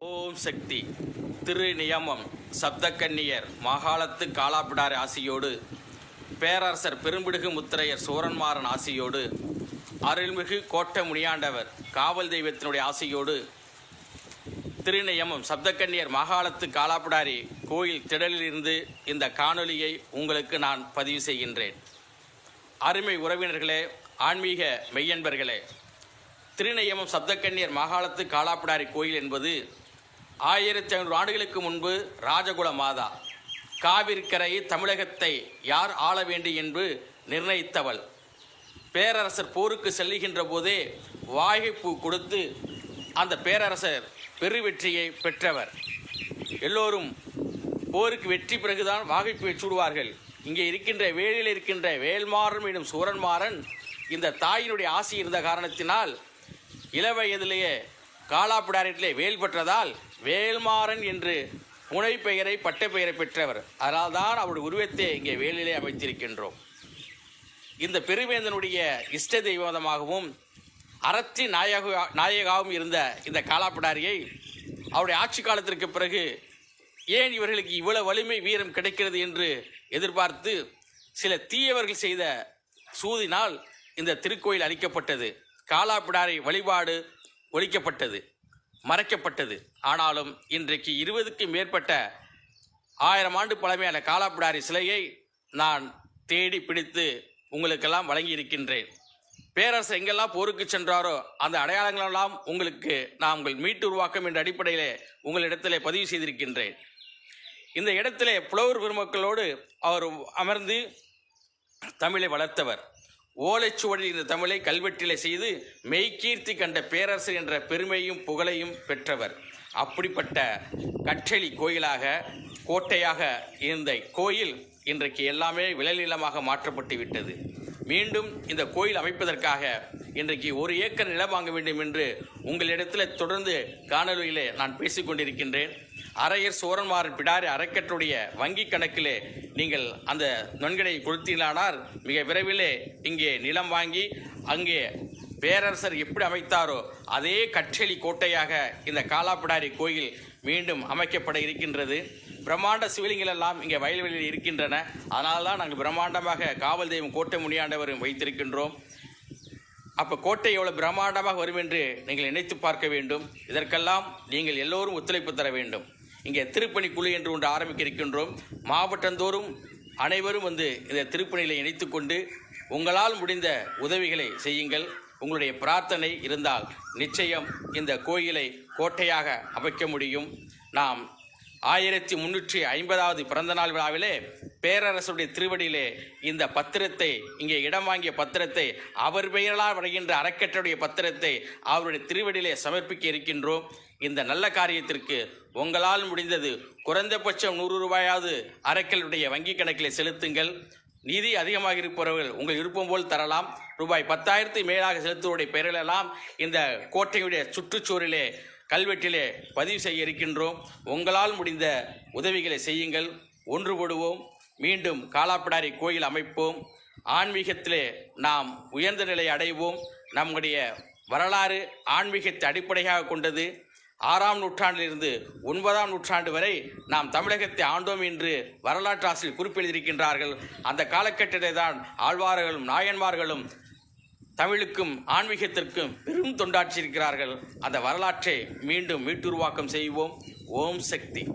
ஓம் சக்தி. திரு நியமம். சப்தக்கன்னியர். மாகாளத்து காலாப்பிடார் ஆசியோடு. பேரரசர் பெரும்பிடுகு முத்திரையர் சோரன்மாறன் ஆசியோடு. அருள்மிகு கோட்டை முனியாண்டவர் காவல் தெய்வத்தினுடைய ஆசையோடு. திருநியமம் சப்தக்கன்னியர். மாகாளத்து காலாப்பிடாரி கோயில் திடலிலிருந்து இந்த காணொலியை உங்களுக்கு நான் பதிவு செய்கின்றேன். அருமை உறவினர்களே ஆன்மீக மெய்யன்பர்களே. திருநெய்யமம் சப்தக்கன்னியர். மாகாளத்து காலாப்பிடாரி கோயில் என்பது ஆயிரத்தி ஐநூறு ஆண்டுகளுக்கு முன்பு ராஜகுல மாதா காவிரிக்கரை தமிழகத்தை யார் ஆள வேண்டும் என்று நிர்ணயித்தவள். பேரரசர் போருக்கு செல்லுகின்ற போதே வாகைப்பூ கொடுத்து அந்த பேரரசர் பெருவெற்றியை பெற்றவர். எல்லோரும் போருக்கு வெற்றி பிறகுதான் வாகைப்பூவை சூடுவார்கள். இங்கே இருக்கின்ற வேலில் இருக்கின்ற வேல்மாறன் எனும் சூரன்மாறன் இந்த தாயினுடைய ஆசி இருந்த காரணத்தினால் இளவயதிலேயே காலாப்பிடாரத்திலே வேல் பெற்றதால் வேல்மாறன் என்று முனை பெயரை பட்ட பெயரை பெற்றவர். அதனால் தான் அவருடைய உருவத்தை இங்கே வேலிலே அமைத்திருக்கின்றோம். இந்த பெருவேந்தனுடைய இஷ்ட தெய்வமாகவும் அறத்தி நாயக நாயகாகவும் இருந்த இந்த காலாப்பிடாரியை அவருடைய ஆட்சி காலத்திற்கு பிறகு ஏன் இவர்களுக்கு இவ்வளவு வலிமை வீரம் கிடைக்கிறது என்று எதிர்பார்த்து சில தீயவர்கள் செய்த சூதினால் இந்த திருக்கோயில் அளிக்கப்பட்டது காலாப்பிடாரி வழிபாடு ஒழிக்கப்பட்டது மறைக்கப்பட்டது. ஆனாலும் இன்றைக்கு இருபதுக்கு மேற்பட்ட ஆயிரம் ஆண்டு பழமையான காலாப்பிடாரி சிலையை நான் தேடி பிடித்து உங்களுக்கெல்லாம் வழங்கி இருக்கின்றேன் பேரரசர் எங்கெல்லாம் போருக்கு சென்றாரோ அந்த அடையாளங்களெல்லாம் உங்களுக்கு நான் உங்கள் மீட்டு உருவாக்கம் என்ற அடிப்படையிலே உங்களிடத்திலே பதிவு செய்திருக்கின்றேன். இந்த இடத்திலே புலவர் பெருமக்களோடு அவர் அமர்ந்து தமிழை வளர்த்தவர். ஓலைச்சுவடில் இந்த தமிழை கல்வெட்டிலே செய்து மெய்கீர்த்தி கண்ட பேரரசர் என்ற பெருமையும் புகழையும் பெற்றவர். அப்படிப்பட்ட கற்றளி கோயிலாக கோட்டையாக இருந்த கோயில் இன்றைக்கு எல்லாமே விளைநிலமாக மாற்றப்பட்டு விட்டது. மீண்டும் இந்த கோயில் அமைப்பதற்காக இன்றைக்கு ஒரு ஏக்கர் நிலம் வாங்க வேண்டும் என்று உங்களிடத்தில் தொடர்ந்து காணொலியிலே நான் பேசிக்கொண்டிருக்கின்றேன். அரையர் சோரன்மார் பிடாரி அறக்கட்டுடைய வங்கி கணக்கிலே நீங்கள் அந்த நன்கடை கொடுத்தீர்களானால் மிக விரைவிலே இங்கே நிலம் வாங்கி அங்கே பேரரசர் எப்படி அமைத்தாரோ அதே கற்றளி கோட்டையாக இந்த காலாப்பிடாரி கோயில் மீண்டும் அமைக்கப்பட இருக்கின்றது. பிரம்மாண்ட சிவலிங்கள் எல்லாம் இங்கே வயல்வெளியில் இருக்கின்றன. அதனால தான் நாங்கள் பிரம்மாண்டமாக காவல் தெய்வம் கோட்டை முனியாண்டவரும் வைத்திருக்கின்றோம். அப்போ கோட்டை எவ்வளோ பிரம்மாண்டமாக வரும் என்று நீங்கள் நினைத்து பார்க்க வேண்டும். இதற்கெல்லாம் நீங்கள் எல்லோரும் ஒத்துழைப்பு தர வேண்டும். இங்கே திருப்பணி குழு என்று ஒன்று ஆரம்பிக்க இருக்கின்றோம் மாவட்டந்தோறும் அனைவரும் வந்து இந்த திருப்பணிகளை இணைத்துக்கொண்டு உங்களால் முடிந்த உதவிகளை செய்யுங்கள். உங்களுடைய பிரார்த்தனை இருந்தால் நிச்சயம் இந்த கோயிலை கோட்டையாக அமைக்க முடியும். நாம் ஆயிரத்தி முன்னூற்றி ஐம்பதாவது பிறந்தநாள் விழாவிலே பேரரசுடைய திருவடியிலே இந்த பத்திரத்தை இங்கே இடம் வாங்கிய பத்திரத்தை அவர் பெயரால் வருகின்ற அறக்கட்டளுடைய பத்திரத்தை அவருடைய திருவடியிலே சமர்ப்பிக்க இருக்கின்றோம். இந்த நல்ல காரியத்திற்கு உங்களால் முடிந்தது குறைந்தபட்சம் நூறு ரூபாயாவது அறக்கலுடைய வங்கி கணக்கில் செலுத்துங்கள். நிதி அதிகமாக இருப்பவர்கள் உங்கள் விருப்பம் போல் தரலாம். ரூபாய் பத்தாயிரத்து மேலாக செலுத்துவருடைய பெயரிலெல்லாம் இந்த கோட்டையுடைய சுற்றுச்சுவரிலே கல்வெட்டிலே பதிவு செய்ய இருக்கின்றோம். உங்களால் முடிந்த உதவிகளை செய்யுங்கள். ஒன்றுபடுவோம். மீண்டும் காலாப்பிடாரி கோயில் அமைப்போம். ஆன்மீகத்திலே நாம் உயர்ந்த நிலை அடைவோம். நம்முடைய வரலாறு ஆன்மீகத்தை அடிப்படையாக கொண்டது. ஆறாம் நூற்றாண்டிலிருந்து ஒன்பதாம் நூற்றாண்டு வரை நாம் தமிழகத்தை ஆண்டோம் என்று வரலாற்று ஆசிரியர் குறிப்பெழுதியிருக்கின்றார்கள். அந்த காலகட்டத்தை தான் ஆழ்வார்களும் நாயன்மார்களும் தமிழுக்கும் ஆன்மீகத்திற்கும் பெரும் தொண்டாற்றியிருக்கிறார்கள். அந்த வரலாற்றை மீண்டும் மீட்டுருவாக்கம் செய்வோம். ஓம் சக்தி.